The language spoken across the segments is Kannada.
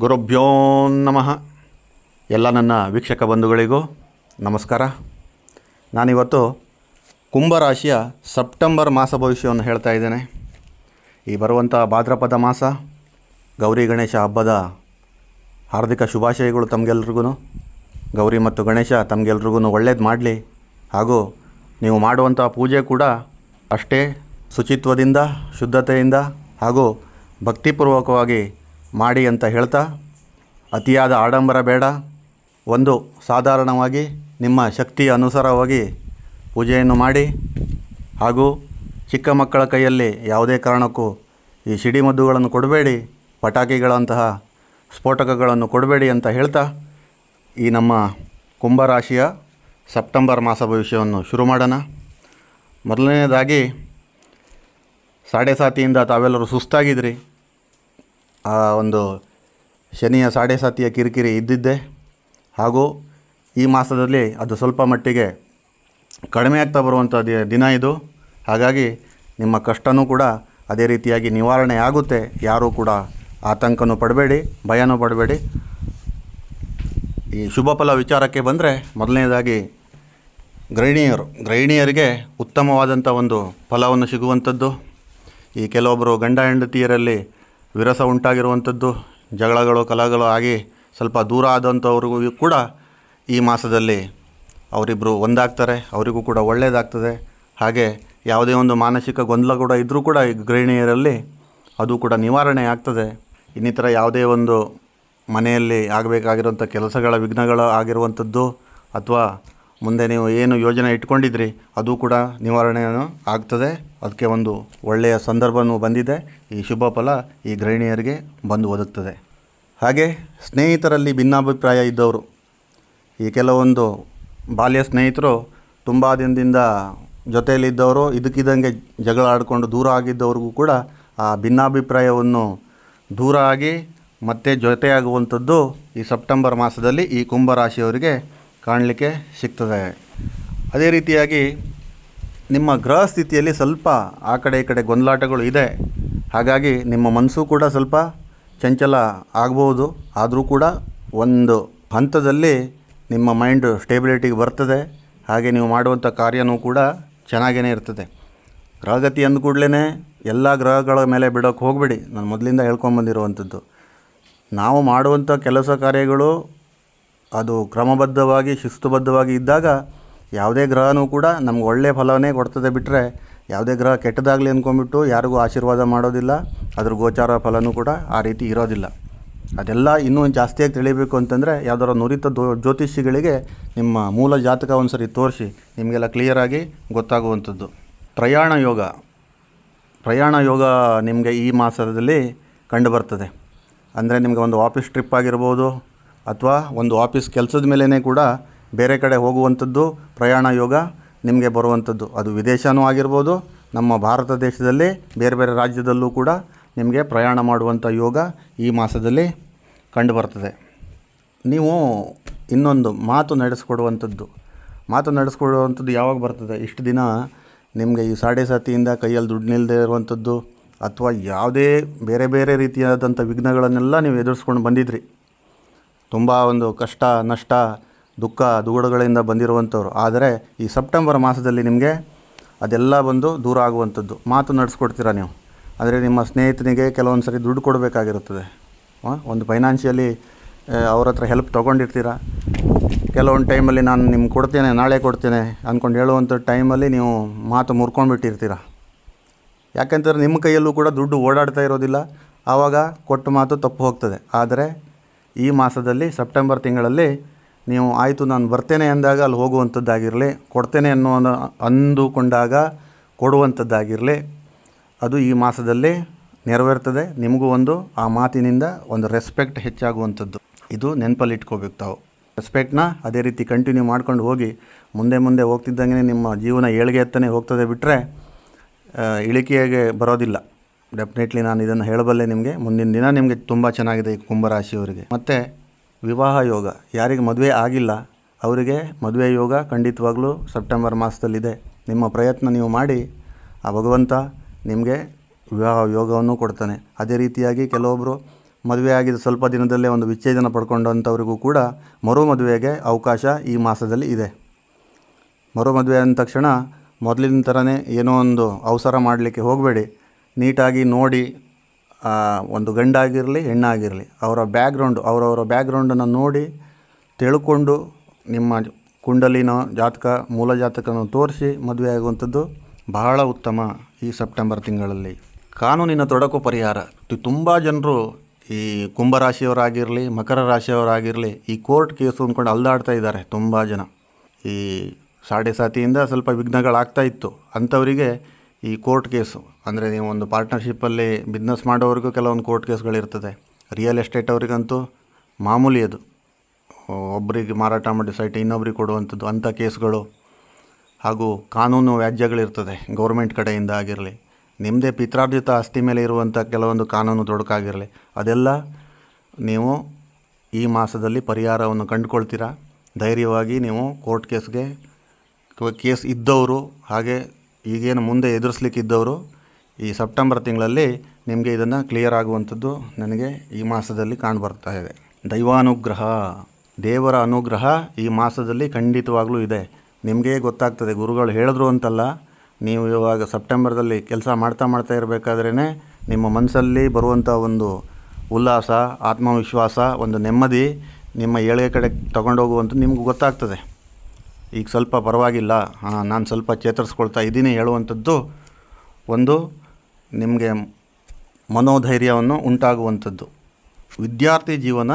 ಗುರುಭ್ಯೋ ನಮಃ. ಎಲ್ಲ ನನ್ನ ವೀಕ್ಷಕ ಬಂಧುಗಳಿಗೂ ನಮಸ್ಕಾರ. ನಾನಿವತ್ತು ಕುಂಭರಾಶಿಯ ಸೆಪ್ಟೆಂಬರ್ ಮಾಸ ಭವಿಷ್ಯವನ್ನು ಹೇಳ್ತಾ ಇದ್ದೇನೆ. ಈ ಬರುವಂಥ ಭಾದ್ರಪದ ಮಾಸ, ಗೌರಿ ಗಣೇಶ ಹಬ್ಬದ ಹಾರ್ದಿಕ ಶುಭಾಶಯಗಳು ತಮಗೆಲ್ರಿಗೂ ಗೌರಿ ಮತ್ತು ಗಣೇಶ ತಮಗೆಲ್ರಿಗೂ ಒಳ್ಳೇದು ಮಾಡಲಿ. ಹಾಗೂ ನೀವು ಮಾಡುವಂಥ ಪೂಜೆ ಕೂಡ ಅಷ್ಟೇ ಶುಚಿತ್ವದಿಂದ, ಶುದ್ಧತೆಯಿಂದ ಹಾಗೂ ಭಕ್ತಿಪೂರ್ವಕವಾಗಿ ಮಾಡಿ ಅಂತ ಹೇಳ್ತಾ, ಅತಿಯಾದ ಆಡಂಬರ ಬೇಡ. ಒಂದು ಸಾಧಾರಣವಾಗಿ ನಿಮ್ಮ ಶಕ್ತಿಯ ಅನುಸಾರವಾಗಿ ಪೂಜೆಯನ್ನು ಮಾಡಿ. ಹಾಗೂ ಚಿಕ್ಕ ಮಕ್ಕಳ ಕೈಯಲ್ಲಿ ಯಾವುದೇ ಕಾರಣಕ್ಕೂ ಈ ಸಿಡಿಮದ್ದುಗಳನ್ನು ಕೊಡಬೇಡಿ, ಪಟಾಕಿಗಳಂತಹ ಸ್ಫೋಟಕಗಳನ್ನು ಕೊಡಬೇಡಿ ಅಂತ ಹೇಳ್ತಾ, ಈ ನಮ್ಮ ಕುಂಭರಾಶಿಯ ಸೆಪ್ಟೆಂಬರ್ ಮಾಸ ಭವಿಷ್ಯವನ್ನು ಶುರು ಮಾಡೋಣ. ಮೊದಲನೇದಾಗಿ ಸಾಡೆ ಸಾತಿಯಿಂದ ತಾವೆಲ್ಲರೂ ಸುಸ್ತಾಗಿದ್ರಿ. ಆ ಒಂದು ಶನಿಯ ಸಾಡೆ ಸಾತಿಯ ಕಿರಿಕಿರಿ ಇದ್ದಿದ್ದೆ. ಹಾಗೂ ಈ ಮಾಸದಲ್ಲಿ ಅದು ಸ್ವಲ್ಪ ಮಟ್ಟಿಗೆ ಕಡಿಮೆ ಆಗ್ತಾ ಬರುವಂಥ ದಿನ ಇದು. ಹಾಗಾಗಿ ನಿಮ್ಮ ಕಷ್ಟನೂ ಕೂಡ ಅದೇ ರೀತಿಯಾಗಿ ನಿವಾರಣೆ ಆಗುತ್ತೆ. ಯಾರೂ ಕೂಡ ಆತಂಕನೂ ಪಡಬೇಡಿ, ಭಯನೂ ಪಡಬೇಡಿ. ಈ ಶುಭ ಫಲ ವಿಚಾರಕ್ಕೆ ಬಂದರೆ ಮೊದಲನೇದಾಗಿ ಗೃಹಿಣಿಯರು, ಗೃಹಿಣಿಯರಿಗೆ ಉತ್ತಮವಾದಂಥ ಒಂದು ಫಲವನ್ನು ಸಿಗುವಂಥದ್ದು ಈ ಕೆಲವೊಬ್ಬರು ಗಂಡ ಹೆಂಡತಿಯರಲ್ಲಿ ವಿರಸ ಉಂಟಾಗಿರುವಂಥದ್ದು, ಜಗಳಗಳು ಕಲಹಗಳು ಆಗಿ ಸ್ವಲ್ಪ ದೂರ ಆದಂಥವ್ರಿಗೂ ಕೂಡ ಈ ಮಾಸದಲ್ಲಿ ಅವರಿಬ್ಬರು ಒಂದಾಗ್ತಾರೆ, ಅವರಿಗೂ ಕೂಡ ಒಳ್ಳೆಯದಾಗ್ತದೆ ಹಾಗೆ ಯಾವುದೇ ಒಂದು ಮಾನಸಿಕ ಗೊಂದಲ ಕೂಡ ಇದ್ದರೂ ಕೂಡ ಈ ಗೃಹಿಣಿಯರಲ್ಲಿ ಅದು ಕೂಡ ನಿವಾರಣೆ ಆಗ್ತದೆ. ಇನ್ನಿತರ ಯಾವುದೇ ಒಂದು ಮನೆಯಲ್ಲಿ ಆಗಬೇಕಾಗಿರುವಂಥ ಕೆಲಸಗಳ, ವಿಘ್ನಗಳು ಆಗಿರುವಂಥದ್ದು ಅಥವಾ ಮುಂದೆ ನೀವು ಏನು ಯೋಜನೆ ಇಟ್ಕೊಂಡಿದ್ರಿ, ಅದು ಕೂಡ ನಿವಾರಣೆಯನ್ನು ಆಗ್ತದೆ. ಅದಕ್ಕೆ ಒಂದು ಒಳ್ಳೆಯ ಸಂದರ್ಭವೂ ಬಂದಿದೆ. ಈ ಶುಭ ಫಲ ಈ ಗೃಹಿಣಿಯರಿಗೆ ಬಂದು ಒದಗ್ತದೆ. ಹಾಗೆ ಸ್ನೇಹಿತರಲ್ಲಿ ಭಿನ್ನಾಭಿಪ್ರಾಯ ಇದ್ದವರು, ಈ ಕೆಲವೊಂದು ಬಾಲ್ಯ ಸ್ನೇಹಿತರು ತುಂಬ ದಿನದಿಂದ ಜೊತೆಯಲ್ಲಿದ್ದವರು ಇದಕ್ಕಿದ್ದಂಗೆ ಜಗಳ ಆಡಿಕೊಂಡು ದೂರ ಆಗಿದ್ದವ್ರಿಗೂ ಕೂಡ ಆ ಭಿನ್ನಾಭಿಪ್ರಾಯವನ್ನು ದೂರ ಆಗಿ ಮತ್ತೆ ಜೊತೆಯಾಗುವಂಥದ್ದು ಈ ಸೆಪ್ಟೆಂಬರ್ ಮಾಸದಲ್ಲಿ ಈ ಕುಂಭರಾಶಿಯವರಿಗೆ ಕಾಣಲಿಕ್ಕೆ ಸಿಗ್ತದೆ. ಅದೇ ರೀತಿಯಾಗಿ ನಿಮ್ಮ ಗೃಹ ಸ್ಥಿತಿಯಲ್ಲಿ ಸ್ವಲ್ಪ ಆ ಕಡೆ ಈ ಕಡೆ ಗೊಂದಲಾಟಗಳು ಇದೆ. ಹಾಗಾಗಿ ನಿಮ್ಮ ಮನಸ್ಸು ಕೂಡ ಸ್ವಲ್ಪ ಚಂಚಲ ಆಗಬಹುದು ಆದರೂ ಕೂಡ ಒಂದು ಹಂತದಲ್ಲಿ ನಿಮ್ಮ ಮೈಂಡ್ ಸ್ಟೇಬಿಲಿಟಿಗೆ ಬರ್ತದೆ. ಹಾಗೆ ನೀವು ಮಾಡುವಂಥ ಕಾರ್ಯನೂ ಕೂಡ ಚೆನ್ನಾಗೇ ಇರ್ತದೆ. ಗ್ರಹಗತಿ ಅಂದ ಕೂಡಲೇ ಎಲ್ಲ ಗ್ರಹಗಳ ಮೇಲೆ ಬಿಡೋಕ್ಕೆ ಹೋಗಬೇಡಿ. ನಾನು ಮೊದಲಿಂದ ಹೇಳ್ಕೊಂಬಂದಿರುವಂಥದ್ದು ನಾವು ಮಾಡುವಂಥ ಕೆಲಸ ಕಾರ್ಯಗಳು ಅದು ಕ್ರಮಬದ್ಧವಾಗಿ, ಶಿಸ್ತುಬದ್ಧವಾಗಿ ಇದ್ದಾಗ ಯಾವುದೇ ಗ್ರಹನೂ ಕೂಡ ನಮ್ಗೆ ಒಳ್ಳೆಯ ಫಲವನ್ನೇ ಕೊಡ್ತದೆ ಬಿಟ್ಟರೆ ಯಾವುದೇ ಗ್ರಹ ಕೆಟ್ಟದಾಗಲಿ ಅಂದ್ಕೊಂಬಿಟ್ಟು ಯಾರಿಗೂ ಆಶೀರ್ವಾದ ಮಾಡೋದಿಲ್ಲ, ಅದ್ರ ಗೋಚಾರ ಫಲನೂ ಕೂಡ ಆ ರೀತಿ ಇರೋದಿಲ್ಲ. ಅದೆಲ್ಲ ಇನ್ನೂ ಜಾಸ್ತಿಯಾಗಿ ತಿಳಿಬೇಕು ಅಂತಂದರೆ ಯಾವ್ದಾರ ನುರಿತ ದೋ ಜ್ಯೋತಿಷಿಗಳಿಗೆ ನಿಮ್ಮ ಮೂಲ ಜಾತಕ ಒಂದು ಸರಿ ತೋರಿಸಿ, ನಿಮಗೆಲ್ಲ ಕ್ಲಿಯರಾಗಿ ಗೊತ್ತಾಗುವಂಥದ್ದು. ಪ್ರಯಾಣ ಯೋಗ. ಪ್ರಯಾಣ ಯೋಗ ನಿಮಗೆ ಈ ಮಾಸದಲ್ಲಿ ಕಂಡುಬರ್ತದೆ. ಅಂದರೆ ನಿಮಗೆ ಒಂದು ಆಫೀಸ್ ಟ್ರಿಪ್ ಆಗಿರ್ಬೋದು, ಅಥವಾ ಒಂದು ಆಫೀಸ್ ಕೆಲಸದ ಮೇಲೇ ಕೂಡ ಬೇರೆ ಕಡೆ ಹೋಗುವಂಥದ್ದು ಪ್ರಯಾಣ ಯೋಗ, ನಿಮಗೆ ಬರುವಂಥದ್ದು ಅದು ವಿದೇಶನೂ ಆಗಿರ್ಬೋದು, ನಮ್ಮ ಭಾರತ ದೇಶದಲ್ಲಿ ಬೇರೆ ಬೇರೆ ರಾಜ್ಯದಲ್ಲೂ ಕೂಡ ನಿಮಗೆ ಪ್ರಯಾಣ ಮಾಡುವಂಥ ಯೋಗ ಈ ಮಾಸದಲ್ಲಿ ಕಂಡುಬರ್ತದೆ. ನೀವು ಇನ್ನೊಂದು ಮಾತು ನಡೆಸ್ಕೊಡುವಂಥದ್ದು. ಮಾತು ನಡೆಸ್ಕೊಡುವಂಥದ್ದು ಯಾವಾಗ ಬರ್ತದೆ? ಇಷ್ಟು ದಿನ ನಿಮಗೆ ಈ ಸಾಡೆ ಸಾತಿಯಿಂದ ಕೈಯಲ್ಲಿ ದುಡ್ಡು ನಿಲ್ಲದೆ ಇರುವಂಥದ್ದು ಅಥವಾ ಯಾವುದೇ ಬೇರೆ ಬೇರೆ ರೀತಿಯಾದಂಥ ವಿಘ್ನಗಳನ್ನೆಲ್ಲ ನೀವು ಎದುರಿಸ್ಕೊಂಡು ಬಂದಿದ್ರಿ. ತುಂಬ ಒಂದು ಕಷ್ಟ, ನಷ್ಟ ದುಃಖ ದುಗುಡಗಳಿಂದ ಬಂದಿರುವಂಥವ್ರು. ಆದರೆ ಈ ಸೆಪ್ಟೆಂಬರ್ ಮಾಸದಲ್ಲಿ ನಿಮಗೆ ಅದೆಲ್ಲ ಬಂದು ದೂರ ಆಗುವಂಥದ್ದು. ಮಾತು ನಡೆಸ್ಕೊಡ್ತೀರಾ ನೀವು? ಆದರೆ ನಿಮ್ಮ ಸ್ನೇಹಿತನಿಗೆ ಕೆಲವೊಂದು ಸರಿ ದುಡ್ಡು ಕೊಡಬೇಕಾಗಿರುತ್ತದೆ. ಒಂದು ಫೈನಾನ್ಷಿಯಲಿ ಅವ್ರ ಹತ್ರ ಹೆಲ್ಪ್ ತೊಗೊಂಡಿರ್ತೀರ? ಕೆಲವೊಂದು ಟೈಮಲ್ಲಿ ನಾನು ನಿಮ್ಗೆ ಕೊಡ್ತೇನೆ, ನಾಳೆ ಕೊಡ್ತೇನೆ ಅಂದ್ಕೊಂಡು ಹೇಳುವಂಥ ಟೈಮಲ್ಲಿ ನೀವು ಮಾತು ಮುರ್ಕೊಂಡ್ಬಿಟ್ಟಿರ್ತೀರ? ಯಾಕೆಂತಂದ್ರೆ ನಿಮ್ಮ ಕೈಯಲ್ಲೂ ಕೂಡ ದುಡ್ಡು ಓಡಾಡ್ತಾ ಇರೋದಿಲ್ಲ. ಆವಾಗ ಕೊಟ್ಟ ಮಾತು ತಪ್ಪು ಹೋಗ್ತದೆ. ಆದರೆ ಈ ಮಾಸದಲ್ಲಿ, ಸೆಪ್ಟೆಂಬರ್ ತಿಂಗಳಲ್ಲಿ ನೀವು ಆಯಿತು ನಾನು ಬರ್ತೇನೆ ಅಂದಾಗ ಅಲ್ಲಿ ಹೋಗುವಂಥದ್ದಾಗಿರಲಿ, ಕೊಡ್ತೇನೆ ಅನ್ನೋ ಅಂದುಕೊಂಡಾಗ ಕೊಡುವಂಥದ್ದಾಗಿರಲಿ, ಅದು ಈ ಮಾಸದಲ್ಲಿ ನೆರವೇರ್ತದೆ. ನಿಮಗೂ ಒಂದು, ಆ ಮಾತಿನಿಂದ ಒಂದು ರೆಸ್ಪೆಕ್ಟ್ ಹೆಚ್ಚಾಗುವಂಥದ್ದು. ಇದು ನೆನಪಲ್ಲಿ ಇಟ್ಕೋಬೇಕು ತಾವು. ರೆಸ್ಪೆಕ್ಟ್ನ ಅದೇ ರೀತಿ ಕಂಟಿನ್ಯೂ ಮಾಡ್ಕೊಂಡು ಹೋಗಿ, ಮುಂದೆ ಮುಂದೆ ಹೋಗ್ತಿದ್ದಂಗೆ ನಿಮ್ಮ ಜೀವನ ಏಳಿಗೆ ಎತ್ತನೇ ಹೋಗ್ತದೆ ಬಿಟ್ಟರೆ ಇಳಿಕೆಗೆ ಬರೋದಿಲ್ಲ. ಡೆಫಿನೆಟ್ಲಿ ನಾನು ಇದನ್ನು ಹೇಳಬಲ್ಲೆ ನಿಮಗೆ. ಮುಂದಿನ ದಿನ ನಿಮಗೆ ತುಂಬ ಚೆನ್ನಾಗಿದೆ ಈ ಕುಂಭರಾಶಿಯವರಿಗೆ. ಮತ್ತು ವಿವಾಹ ಯೋಗ. ಯಾರಿಗೆ ಮದುವೆ ಆಗಿಲ್ಲ, ಅವರಿಗೆ ಮದುವೆ ಯೋಗ ಖಂಡಿತವಾಗ್ಲೂ ಸೆಪ್ಟೆಂಬರ್ ಮಾಸದಲ್ಲಿದೆ. ನಿಮ್ಮ ಪ್ರಯತ್ನ ನೀವು ಮಾಡಿ, ಆ ಭಗವಂತ ನಿಮಗೆ ವಿವಾಹ ಯೋಗವನ್ನು ಕೊಡ್ತಾನೆ. ಅದೇ ರೀತಿಯಾಗಿ ಕೆಲವೊಬ್ಬರು ಮದುವೆ ಆಗಿದ ಸ್ವಲ್ಪ ದಿನದಲ್ಲೇ ಒಂದು ವಿಚ್ಛೇದನ ಪಡ್ಕೊಂಡಂಥವ್ರಿಗೂ ಕೂಡ ಮರು ಮದುವೆಗೆ ಅವಕಾಶ ಈ ಮಾಸದಲ್ಲಿ ಇದೆ. ಮರು ಮದುವೆ ಅಂದ ತಕ್ಷಣ ಮೊದಲಿನ ಥರನೇ ಏನೋ ಒಂದು ಅವಸರ ಮಾಡಲಿಕ್ಕೆ ಹೋಗಬೇಡಿ. ನೀಟಾಗಿ ನೋಡಿ ಒಂದು ಗಂಡಾಗಿರಲಿ, ಹೆಣ್ಣಾಗಿರಲಿ, ಅವರ ಬ್ಯಾಗ್ರೌಂಡು ಅವರವರ ಬ್ಯಾಗ್ರೌಂಡನ್ನು ನೋಡಿ ತಿಳ್ಕೊಂಡು ನಿಮ್ಮ ಕುಂಡಲಿನ ಜಾತಕ, ಮೂಲ ಜಾತಕವನ್ನು ತೋರಿಸಿ ಮದುವೆ ಆಗುವಂಥದ್ದು ಬಹಳ ಉತ್ತಮ ಈ ಸೆಪ್ಟೆಂಬರ್ ತಿಂಗಳಲ್ಲಿ. ಕಾನೂನಿನ ತೊಡಕು ಪರಿಹಾರ. ತುಂಬ ಜನರು ಈ ಕುಂಭರಾಶಿಯವರಾಗಿರಲಿ, ಮಕರ ರಾಶಿಯವರಾಗಿರಲಿ ಈ ಕೋರ್ಟ್ ಕೇಸು ಅಂದ್ಕೊಂಡು ಅಲ್ದಾಡ್ತಾ ಇದ್ದಾರೆ ತುಂಬ ಜನ. ಈ ಸಾಡೆ ಸಾತಿಯಿಂದ ಸ್ವಲ್ಪ ವಿಘ್ನಗಳಾಗ್ತಾ ಇತ್ತು. ಅಂಥವರಿಗೆ ಈ ಕೋರ್ಟ್ ಕೇಸು ಅಂದರೆ ನೀವು ಒಂದು ಪಾರ್ಟ್ನರ್ಶಿಪ್ಪಲ್ಲಿ ಬಿಸ್ನೆಸ್ ಮಾಡೋವ್ರಿಗೂ ಕೆಲವೊಂದು ಕೋರ್ಟ್ ಕೇಸ್ಗಳಿರ್ತದೆ ರಿಯಲ್ ಎಸ್ಟೇಟ್ ಅವರಿಗಂತೂ ಮಾಮೂಲಿ ಅದು. ಒಬ್ಬರಿಗೆ ಮಾರಾಟ ಮಾಡಿ ಸೈಟ್ ಇನ್ನೊಬ್ರಿಗೆ ಕೊಡುವಂಥದ್ದು ಅಂಥ ಕೇಸ್ಗಳು. ಹಾಗೂ ಕಾನೂನು ವ್ಯಾಜ್ಯಗಳಿರ್ತದೆ ಗೌರ್ಮೆಂಟ್ ಕಡೆಯಿಂದ ಆಗಿರಲಿ. ನಿಮ್ಮದೇ ಪಿತ್ರಾರ್ಜಿತ ಆಸ್ತಿ ಮೇಲೆ ಇರುವಂಥ ಕೆಲವೊಂದು ಕಾನೂನು ತೊಡಕಾಗಿರಲಿ. ಅದೆಲ್ಲ ನೀವು ಈ ಮಾಸದಲ್ಲಿ ಪರಿಹಾರವನ್ನು ಕಂಡುಕೊಳ್ತೀರಾ? ಧೈರ್ಯವಾಗಿ ನೀವು ಕೋರ್ಟ್ ಕೇಸ್ಗೆ ಕೇಸ್ ಇದ್ದವರು, ಹಾಗೆ ಈಗೇನು ಮುಂದೆ ಎದುರಿಸ್ಲಿಕ್ಕಿದ್ದವರು ಈ ಸೆಪ್ಟೆಂಬರ್ ತಿಂಗಳಲ್ಲಿ ನಿಮಗೆ ಇದನ್ನು ಕ್ಲಿಯರ್ ಆಗುವಂಥದ್ದು ನನಗೆ ಈ ಮಾಸದಲ್ಲಿ ಕಾಣ್ಬರ್ತಾ ಇದೆ. ದೈವಾನುಗ್ರಹ, ದೇವರ ಅನುಗ್ರಹ ಈ ಮಾಸದಲ್ಲಿ ಖಂಡಿತವಾಗ್ಲೂ ಇದೆ. ನಿಮಗೆ ಗೊತ್ತಾಗ್ತದೆ, ಗುರುಗಳು ಹೇಳಿದ್ರು ಅಂತಲ್ಲ, ನೀವು ಇವಾಗ ಸೆಪ್ಟೆಂಬರ್ದಲ್ಲಿ ಕೆಲಸ ಮಾಡ್ತಾ ಮಾಡ್ತಾ ಇರಬೇಕಾದ್ರೇ ನಿಮ್ಮ ಮನಸ್ಸಲ್ಲಿ ಬರುವಂಥ ಒಂದು ಉಲ್ಲಾಸ, ಆತ್ಮವಿಶ್ವಾಸ, ಒಂದು ನೆಮ್ಮದಿ ನಿಮ್ಮ ಏಳಿಗೆ ಕಡೆ ತೊಗೊಂಡೋಗುವಂಥ ನಿಮ್ಗೆ ಗೊತ್ತಾಗ್ತದೆ. ಈಗ ಸ್ವಲ್ಪ ಪರವಾಗಿಲ್ಲ ನಾನು ಸ್ವಲ್ಪ ಚೇತರಿಸ್ಕೊಳ್ತಾ ಇದ್ದೀನಿ ಹೇಳುವಂಥದ್ದು ಒಂದು ನಿಮಗೆ ಮನೋಧೈರ್ಯವನ್ನು ಉಂಟಾಗುವಂಥದ್ದು. ವಿದ್ಯಾರ್ಥಿ ಜೀವನ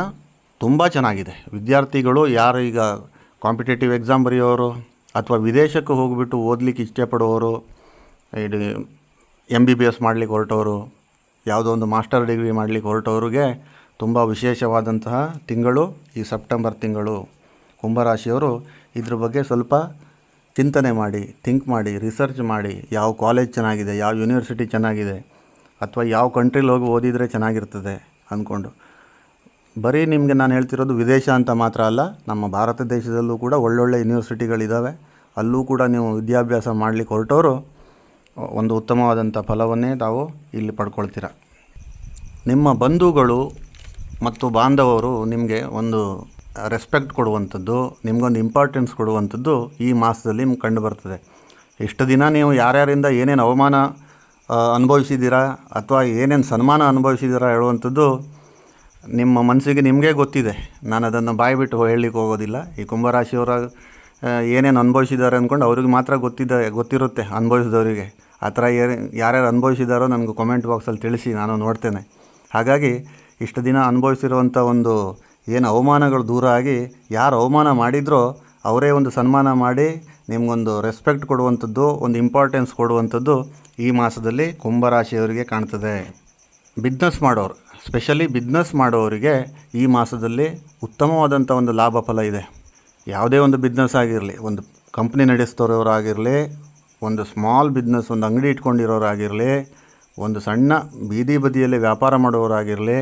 ತುಂಬ ಚೆನ್ನಾಗಿದೆ. ವಿದ್ಯಾರ್ಥಿಗಳು ಯಾರು ಈಗ ಕಾಂಪಿಟೇಟಿವ್ ಎಕ್ಸಾಮ್ ಬರೆಯೋರು, ಅಥವಾ ವಿದೇಶಕ್ಕೆ ಹೋಗಿಬಿಟ್ಟು ಓದಲಿಕ್ಕೆ ಇಷ್ಟಪಡೋರು, ಇದು ಎಂ ಬಿ ಬಿ ಎಸ್ ಮಾಡಲಿಕ್ಕೆ ಹೊರಟವರು ಯಾವುದೋ ಒಂದು ಮಾಸ್ಟರ್ ಡಿಗ್ರಿ ಮಾಡಲಿಕ್ಕೆ ಹೊರಟವ್ರಿಗೆ ತುಂಬ ವಿಶೇಷವಾದಂತಹ ತಿಂಗಳು ಈ ಸೆಪ್ಟೆಂಬರ್ ತಿಂಗಳು ಕುಂಭರಾಶಿಯವರು ಇದ್ರ ಬಗ್ಗೆ ಸ್ವಲ್ಪ ಚಿಂತನೆ ಮಾಡಿ ಥಿಂಕ್ ಮಾಡಿ ರಿಸರ್ಚ್ ಮಾಡಿ ಯಾವ ಕಾಲೇಜ್ ಚೆನ್ನಾಗಿದೆ, ಯಾವ ಯೂನಿವರ್ಸಿಟಿ ಚೆನ್ನಾಗಿದೆ ಅಥವಾ ಯಾವ ಕಂಟ್ರಿಲಿ ಹೋಗಿ ಓದಿದರೆ ಚೆನ್ನಾಗಿರ್ತದೆ ಅಂದ್ಕೊಂಡು. ಬರೀ ನಿಮಗೆ ನಾನು ಹೇಳ್ತಿರೋದು ವಿದೇಶ ಅಂತ ಮಾತ್ರ ಅಲ್ಲ, ನಮ್ಮ ಭಾರತ ದೇಶದಲ್ಲೂ ಕೂಡ ಒಳ್ಳೊಳ್ಳೆ ಯೂನಿವರ್ಸಿಟಿಗಳಿದ್ದಾವೆ ಅಲ್ಲೂ ಕೂಡ ನೀವು ವಿದ್ಯಾಭ್ಯಾಸ ಮಾಡಲಿಕ್ಕೆ ಹೊರಟವರು ಒಂದು ಉತ್ತಮವಾದಂಥ ಫಲವನ್ನೇ ತಾವು ಇಲ್ಲಿ ಪಡ್ಕೊಳ್ತೀರ. ನಿಮ್ಮ ಬಂಧುಗಳು ಮತ್ತು ಬಾಂಧವರು ನಿಮಗೆ ಒಂದು ರೆಸ್ಪೆಕ್ಟ್ ಕೊಡುವಂಥದ್ದು, ನಿಮಗೊಂದು ಇಂಪಾರ್ಟೆನ್ಸ್ ಕೊಡುವಂಥದ್ದು ಈ ಮಾಸದಲ್ಲಿ ನಿಮ್ಗೆ ಕಂಡು ಬರ್ತದೆ. ಇಷ್ಟು ದಿನ ನೀವು ಯಾರ್ಯಾರಿಂದ ಏನೇನು ಅವಮಾನ ಅನುಭವಿಸಿದ್ದೀರಾ ಅಥವಾ ಏನೇನು ಸನ್ಮಾನ ಅನುಭವಿಸಿದ್ದೀರಾ ಹೇಳುವಂಥದ್ದು ನಿಮ್ಮ ಮನಸ್ಸಿಗೆ ನಿಮಗೇ ಗೊತ್ತಿದೆ. ನಾನು ಅದನ್ನು ಬಾಯಿ ಬಿಟ್ಟು ಹೇಳಲಿಕ್ಕೆ ಹೋಗೋದಿಲ್ಲ. ಈ ಕುಂಭರಾಶಿಯವರ ಏನೇನು ಅನುಭವಿಸಿದ್ದಾರೆ ಅಂದ್ಕೊಂಡು ಅವ್ರಿಗೆ ಮಾತ್ರ ಗೊತ್ತಿದ್ದ ಗೊತ್ತಿರುತ್ತೆ ಅನುಭವಿಸಿದವರಿಗೆ. ಆ ಥರ ಏನು, ಯಾರ್ಯಾರು ಅನುಭವಿಸಿದಾರೋ ನನಗೆ ಕಮೆಂಟ್ ಬಾಕ್ಸಲ್ಲಿ ತಿಳಿಸಿ, ನಾನು ನೋಡ್ತೇನೆ. ಹಾಗಾಗಿ ಇಷ್ಟು ದಿನ ಅನುಭವಿಸಿರುವಂಥ ಒಂದು ಏನು ಅವಮಾನಗಳು ದೂರ ಆಗಿ ಯಾರು ಅವಮಾನ ಮಾಡಿದರೋ ಅವರೇ ಒಂದು ಸನ್ಮಾನ ಮಾಡಿ ನಿಮಗೊಂದು ರೆಸ್ಪೆಕ್ಟ್ ಕೊಡುವಂಥದ್ದು, ಒಂದು ಇಂಪಾರ್ಟೆನ್ಸ್ ಕೊಡುವಂಥದ್ದು ಈ ಮಾಸದಲ್ಲಿ ಕುಂಭರಾಶಿಯವರಿಗೆ ಕಾಣ್ತದೆ. ಬಿಸ್ನೆಸ್ ಮಾಡೋರು ಸ್ಪೆಷಲಿ ಬಿಸ್ನೆಸ್ ಮಾಡೋರಿಗೆ ಈ ಮಾಸದಲ್ಲಿ ಉತ್ತಮವಾದಂಥ ಒಂದು ಲಾಭ ಫಲ ಇದೆ. ಯಾವುದೇ ಒಂದು ಬಿಸ್ನೆಸ್ ಆಗಿರಲಿ, ಒಂದು ಕಂಪ್ನಿ ನಡೆಸ್ತೋರವರಾಗಿರಲಿ ಒಂದು ಸ್ಮಾಲ್ ಬಿಸ್ನೆಸ್, ಒಂದು ಅಂಗಡಿ ಇಟ್ಕೊಂಡಿರೋರಾಗಿರಲಿ ಒಂದು ಸಣ್ಣ ಬೀದಿ ಬದಿಯಲ್ಲಿ ವ್ಯಾಪಾರ ಮಾಡೋರಾಗಿರಲಿ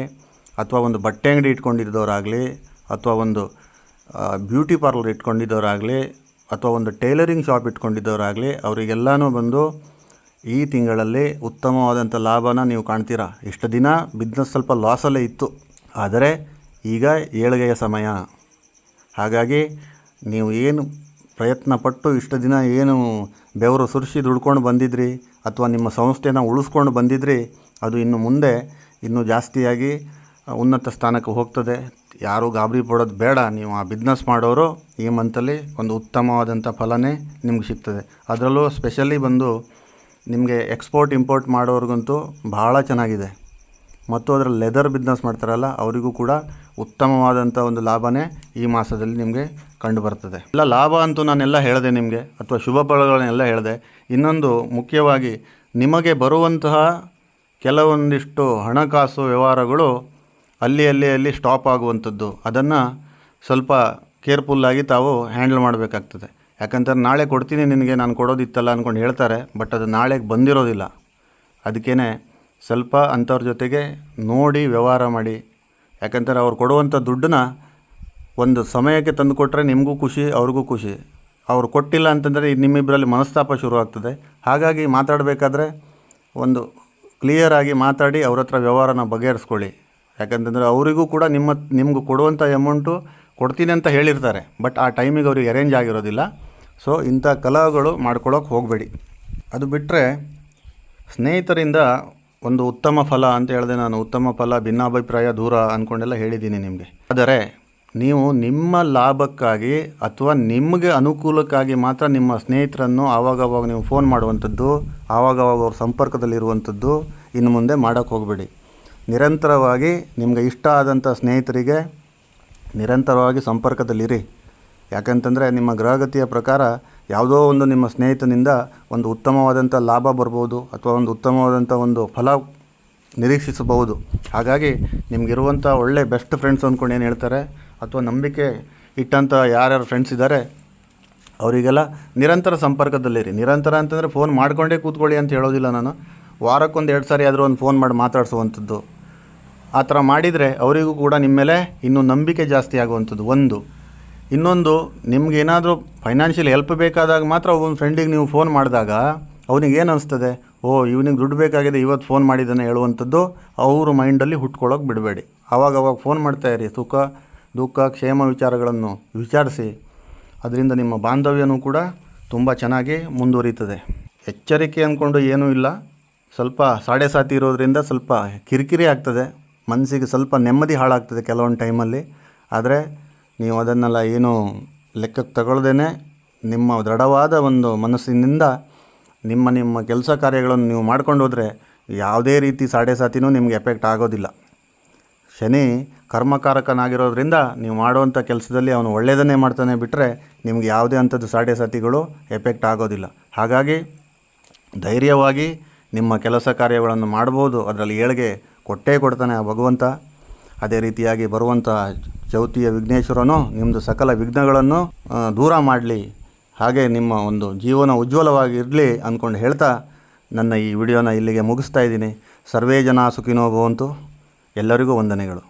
ಅಥವಾ ಒಂದು ಬಟ್ಟೆ ಅಂಗಡಿ ಇಟ್ಕೊಂಡಿದ್ದವರಾಗಲಿ, ಅಥವಾ ಒಂದು ಬ್ಯೂಟಿ ಪಾರ್ಲರ್ ಇಟ್ಕೊಂಡಿದ್ದವರಾಗಲಿ, ಅಥವಾ ಒಂದು ಟೈಲರಿಂಗ್ ಶಾಪ್ ಇಟ್ಕೊಂಡಿದ್ದವರಾಗಲಿ, ಅವರಿಗೆಲ್ಲನೂ ಬಂದು ಈ ತಿಂಗಳಲ್ಲಿ ಉತ್ತಮವಾದಂಥ ಲಾಭನ ನೀವು ಕಾಣ್ತೀರಾ? ಇಷ್ಟು ದಿನ ಬಿಸ್ನೆಸ್ ಸ್ವಲ್ಪ ಲಾಸಲ್ಲೇ ಇತ್ತು. ಆದರೆ ಈಗ ಏಳಿಗೆಯ ಸಮಯ. ಹಾಗಾಗಿ ನೀವು ಏನು ಪ್ರಯತ್ನ ಪಟ್ಟು ಇಷ್ಟು ದಿನ ಏನು ಬೆವರು ಸುರಿಸಿ ದುಡ್ಕೊಂಡು ಬಂದಿದ್ರಿ, ಅಥವಾ ನಿಮ್ಮ ಸಂಸ್ಥೆನ ಉಳಿಸ್ಕೊಂಡು ಬಂದಿದ್ರಿ, ಅದು ಇನ್ನು ಮುಂದೆ ಇನ್ನೂ ಜಾಸ್ತಿಯಾಗಿ ಉನ್ನತ ಸ್ಥಾನಕ್ಕೆ ಹೋಗ್ತದೆ. ಯಾರೂ ಗಾಬರಿ ಪಡೋದು ಬೇಡ. ನೀವು ಆ ಬಿಸ್ನೆಸ್ ಮಾಡೋರು ಈ ಮಂತಲ್ಲಿ ಒಂದು ಉತ್ತಮವಾದಂಥ ಫಲನೇ ನಿಮ್ಗೆ ಸಿಗ್ತದೆ. ಅದರಲ್ಲೂ ಸ್ಪೆಷಲಿ ಬಂದು ನಿಮಗೆ ಎಕ್ಸ್ಪೋರ್ಟ್ ಇಂಪೋರ್ಟ್ ಮಾಡೋರಿಗಂತೂ ಭಾಳ ಚೆನ್ನಾಗಿದೆ. ಮತ್ತು ಅದರಲ್ಲಿ ಲೆದರ್ ಬಿಸ್ನೆಸ್ ಮಾಡ್ತಾರಲ್ಲ, ಅವರಿಗೂ ಕೂಡ ಉತ್ತಮವಾದಂಥ ಒಂದು ಲಾಭನೇ ಈ ಮಾಸದಲ್ಲಿ ನಿಮಗೆ ಕಂಡು ಬರ್ತದೆ. ಎಲ್ಲ ಲಾಭ ಅಂತೂ ನಾನೆಲ್ಲ ಹೇಳಿದೆ ನಿಮಗೆ, ಅಥವಾ ಶುಭ ಫಲಗಳನ್ನೆಲ್ಲ ಹೇಳಿದೆ. ಇನ್ನೊಂದು ಮುಖ್ಯವಾಗಿ ನಿಮಗೆ ಬರುವಂತಹ ಕೆಲವೊಂದಿಷ್ಟು ಹಣಕಾಸು ವ್ಯವಹಾರಗಳು ಅಲ್ಲಿ ಅಲ್ಲಿ ಅಲ್ಲಿ ಸ್ಟಾಪ್ ಆಗುವಂಥದ್ದು. ಅದನ್ನು ಸ್ವಲ್ಪ ಕೇರ್ಫುಲ್ಲಾಗಿ ತಾವು ಹ್ಯಾಂಡಲ್ ಮಾಡಬೇಕಾಗ್ತದೆ. ಯಾಕಂತಂದ್ರೆ ನಾಳೆ ಕೊಡ್ತೀನಿ ನಿನಗೆ, ನಾನು ಕೊಡೋದಿತ್ತಲ್ಲ ಅಂದ್ಕೊಂಡು ಹೇಳ್ತಾರೆ ಬಟ್ ಅದು ನಾಳೆಗೆ ಬಂದಿರೋದಿಲ್ಲ. ಅದಕ್ಕೇ ಸ್ವಲ್ಪ ಅಂಥವ್ರ ಜೊತೆಗೆ ನೋಡಿ ವ್ಯವಹಾರ ಮಾಡಿ. ಯಾಕಂತಾರೆ ಅವ್ರು ಕೊಡುವಂಥ ದುಡ್ಡನ್ನ ಒಂದು ಸಮಯಕ್ಕೆ ತಂದು ಕೊಟ್ಟರೆ ನಿಮಗೂ ಖುಷಿ, ಅವ್ರಿಗೂ ಖುಷಿ. ಅವ್ರು ಕೊಟ್ಟಿಲ್ಲ ಅಂತಂದರೆ ನಿಮ್ಮಿಬ್ಬರಲ್ಲಿ ಮನಸ್ತಾಪ ಶುರುವಾಗ್ತದೆ. ಹಾಗಾಗಿ ಮಾತಾಡಬೇಕಾದ್ರೆ ಒಂದು ಕ್ಲಿಯರಾಗಿ ಮಾತಾಡಿ ಅವ್ರ ಹತ್ರ ವ್ಯವಹಾರನ ಬಗೆಹರಿಸ್ಕೊಳ್ಳಿ. ಯಾಕಂತಂದರೆ ಅವರಿಗೂ ಕೂಡ ನಿಮ್ಮ, ನಿಮ್ಗೆ ಕೊಡುವಂಥ ಎಮೌಂಟು ಕೊಡ್ತೀನಿ ಅಂತ ಹೇಳಿರ್ತಾರೆ. ಬಟ್ ಆ ಟೈಮಿಗೆ ಅವ್ರಿಗೆ ಅರೇಂಜ್ ಆಗಿರೋದಿಲ್ಲ. ಸೊ ಇಂಥ ಕಲಹಗಳು ಮಾಡ್ಕೊಳ್ಳೋಕೆ ಹೋಗಬೇಡಿ. ಅದು ಬಿಟ್ಟರೆ ಸ್ನೇಹಿತರಿಂದ ಒಂದು ಉತ್ತಮ ಫಲ ಅಂತ ಹೇಳಿದೆ ನಾನು. ಉತ್ತಮ ಫಲ, ಭಿನ್ನಾಭಿಪ್ರಾಯ, ದೂರ ಅಂದ್ಕೊಂಡೆಲ್ಲ ಹೇಳಿದ್ದೀನಿ ನಿಮಗೆ. ಆದರೆ ನೀವು ನಿಮ್ಮ ಲಾಭಕ್ಕಾಗಿ ಅಥವಾ ನಿಮಗೆ ಅನುಕೂಲಕ್ಕಾಗಿ ಮಾತ್ರ ನಿಮ್ಮ ಸ್ನೇಹಿತರನ್ನು ಆವಾಗವಾಗ ನೀವು ಫೋನ್ ಮಾಡುವಂಥದ್ದು, ಆವಾಗವಾಗ ಅವ್ರ ಸಂಪರ್ಕದಲ್ಲಿರುವಂಥದ್ದು ಇನ್ನು ಮುಂದೆ ಮಾಡೋಕ್ಕೆ ಹೋಗಬೇಡಿ. ನಿರಂತರವಾಗಿ ನಿಮಗೆ ಇಷ್ಟ ಆದಂಥ ಸ್ನೇಹಿತರಿಗೆ ನಿರಂತರವಾಗಿ ಸಂಪರ್ಕದಲ್ಲಿರಿ. ಯಾಕಂತಂದರೆ ನಿಮ್ಮ ಗ್ರಹಗತಿಯ ಪ್ರಕಾರ ಯಾವುದೋ ಒಂದು ನಿಮ್ಮ ಸ್ನೇಹಿತನಿಂದ ಒಂದು ಉತ್ತಮವಾದಂಥ ಲಾಭ ಬರ್ಬೋದು ಅಥವಾ ಒಂದು ಉತ್ತಮವಾದಂಥ ಒಂದು ಫಲ ನಿರೀಕ್ಷಿಸಬಹುದು. ಹಾಗಾಗಿ ನಿಮಗಿರುವಂಥ ಒಳ್ಳೆ ಬೆಸ್ಟ್ ಫ್ರೆಂಡ್ಸ್ ಅಂದ್ಕೊಂಡು ಏನು ಹೇಳ್ತಾರೆ? ಅಥವಾ ನಂಬಿಕೆ ಇಟ್ಟಂಥ ಯಾರ್ಯಾರು ಫ್ರೆಂಡ್ಸ್ ಇದ್ದಾರೆ ಅವರಿಗೆಲ್ಲ ನಿರಂತರ ಸಂಪರ್ಕದಲ್ಲಿರಿ. ನಿರಂತರ ಅಂತಂದರೆ ಫೋನ್ ಮಾಡಿಕೊಂಡೇ ಕೂತ್ಕೊಳ್ಳಿ ಅಂತ ಹೇಳೋದಿಲ್ಲ ನಾನು. ವಾರಕ್ಕೊಂದು ಎರಡು ಸಾರಿ ಆದರೂ ಒಂದು ಫೋನ್ ಮಾಡಿ ಮಾತಾಡಿಸುವಂಥದ್ದು. ಆ ಥರ ಮಾಡಿದರೆ ಅವರಿಗೂ ಕೂಡ ನಿಮ್ಮ ಮೇಲೆ ಇನ್ನೂ ನಂಬಿಕೆ ಜಾಸ್ತಿ ಆಗುವಂಥದ್ದು. ಒಂದು. ಇನ್ನೊಂದು ನಿಮ್ಗೇನಾದರೂ ಫೈನಾನ್ಷಿಯಲ್ ಹೆಲ್ಪ್ ಬೇಕಾದಾಗ ಮಾತ್ರ ಒಬ್ಬನ ಫ್ರೆಂಡಿಗೆ ನೀವು ಫೋನ್ ಮಾಡಿದಾಗ ಅವನಿಗೆ ಏನು ಅನಿಸ್ತದೆ? ಓ, ಇವನಿಗೆ ದುಡ್ಡು ಬೇಕಾಗಿದೆ, ಇವತ್ತು ಫೋನ್ ಮಾಡಿದ್ದಾನೆ ಹೇಳುವಂಥದ್ದು ಅವರು ಮೈಂಡಲ್ಲಿ ಹುಟ್ಕೊಳ್ಳೋಕೆ ಬಿಡಬೇಡಿ. ಆವಾಗ ಅವಾಗ ಫೋನ್ ಮಾಡ್ತಾ ಇರಿ. ಸುಖ, ದುಃಖ, ಕ್ಷೇಮ ವಿಚಾರಗಳನ್ನು ವಿಚಾರಿಸಿ. ಅದರಿಂದ ನಿಮ್ಮ ಬಾಂಧವ್ಯನೂ ಕೂಡ ತುಂಬ ಚೆನ್ನಾಗಿ ಮುಂದುವರಿತದೆ. ಎಚ್ಚರಿಕೆ ಅಂದ್ಕೊಂಡು ಏನೂ ಇಲ್ಲ. ಸ್ವಲ್ಪ ಸಾಡೆ ಸಾತಿ ಇರೋದರಿಂದ ಸ್ವಲ್ಪ ಕಿರಿಕಿರಿ ಆಗ್ತದೆ. ಮನಸ್ಸಿಗೆ ಸ್ವಲ್ಪ ನೆಮ್ಮದಿ ಹಾಳಾಗ್ತದೆ ಕೆಲವೊಂದು ಟೈಮಲ್ಲಿ. ಆದರೆ ನೀವು ಅದನ್ನೆಲ್ಲ ಏನು ಲೆಕ್ಕಕ್ಕೆ ತಗೊಳ್ದೇ ನಿಮ್ಮ ದೃಢವಾದ ಒಂದು ಮನಸ್ಸಿನಿಂದ ನಿಮ್ಮ ನಿಮ್ಮ ಕೆಲಸ ಕಾರ್ಯಗಳನ್ನು ನೀವು ಮಾಡ್ಕೊಂಡು ಹೋದರೆ ಯಾವುದೇ ರೀತಿ ಸಾಡೆ ಸಾತಿನೂ ನಿಮಗೆ ಎಫೆಕ್ಟ್ ಆಗೋದಿಲ್ಲ. ಶನಿ ಕರ್ಮಕಾರಕನಾಗಿರೋದ್ರಿಂದ ನೀವು ಮಾಡುವಂಥ ಕೆಲಸದಲ್ಲಿ ಅವನು ಒಳ್ಳೆಯದನ್ನೇ ಮಾಡ್ತಾನೆ ಬಿಟ್ಟರೆ ನಿಮ್ಗೆ ಯಾವುದೇ ಅಂಥದ್ದು ಸಾಡೆ ಸಾತಿಗಳು ಎಫೆಕ್ಟ್ ಆಗೋದಿಲ್ಲ. ಹಾಗಾಗಿ ಧೈರ್ಯವಾಗಿ ನಿಮ್ಮ ಕೆಲಸ ಕಾರ್ಯಗಳನ್ನು ಮಾಡ್ಬೋದು. ಅದರಲ್ಲಿ ಏಳಿಗೆ ಕೊಟ್ಟೇ ಕೊಡ್ತಾನೆ ಆ ಭಗವಂತ. ಅದೇ ರೀತಿಯಾಗಿ ಬರುವಂಥ ಚೌತಿಯ ವಿಘ್ನೇಶ್ವರನು ನಿಮ್ಮದು ಸಕಲ ವಿಘ್ನಗಳನ್ನು ದೂರ ಮಾಡಲಿ. ಹಾಗೆ ನಿಮ್ಮ ಒಂದು ಜೀವನ ಉಜ್ವಲವಾಗಿ ಇರಲಿ ಅಂದ್ಕೊಂಡು ಹೇಳ್ತಾ ನನ್ನ ಈ ವಿಡಿಯೋನ ಇಲ್ಲಿಗೆ ಮುಗಿಸ್ತಾ ಇದ್ದೀನಿ. ಸರ್ವೇ ಜನ ಸುಖಿನೋ ಭವಂತು. ಎಲ್ಲರಿಗೂ ವಂದನೆಗಳು.